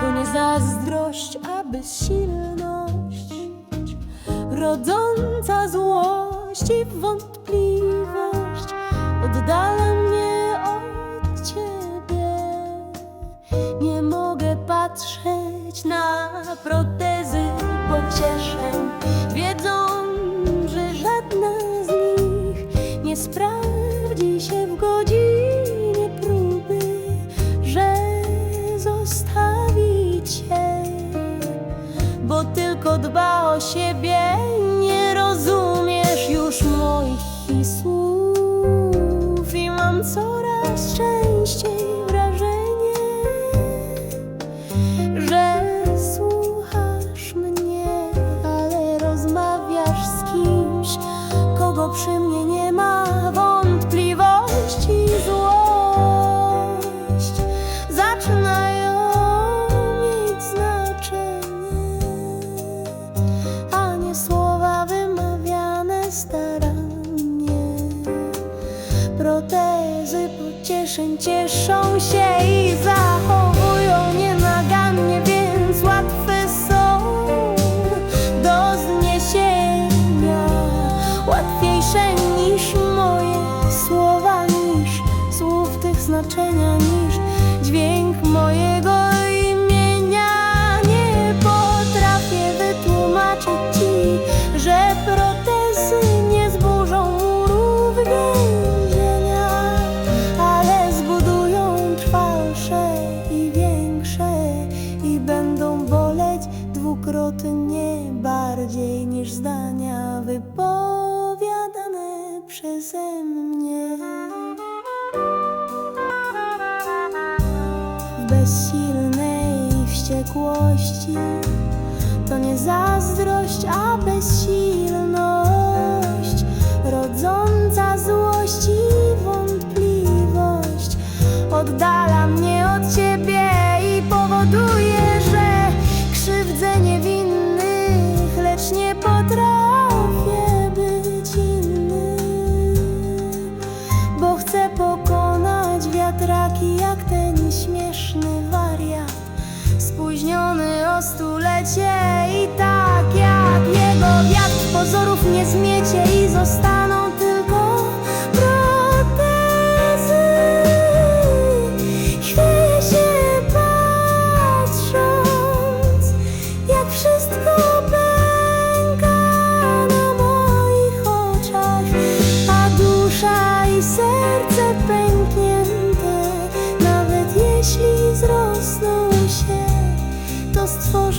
To nie zazdrość, a bezsilność Rodząca złość i wątpliwość Oddala mnie od ciebie. Nie mogę patrzeć na protezy pocieszeń Wiedzą, dba o siebie. Nie rozumiesz już moich słów i mam coraz częściej wrażenie, że słuchasz mnie, ale rozmawiasz z kimś, kogo przy mnie pocieszeń cieszą się i zachowują nienagannie, więc łatwe są do zniesienia. Łatwiejsze niż moje słowa, niż słów tych znaczenia, niż dźwięk mojego zdania wypowiadane przeze mnie. w bezsilnej wściekłości. To nie zazdrość, a bezsilność, 从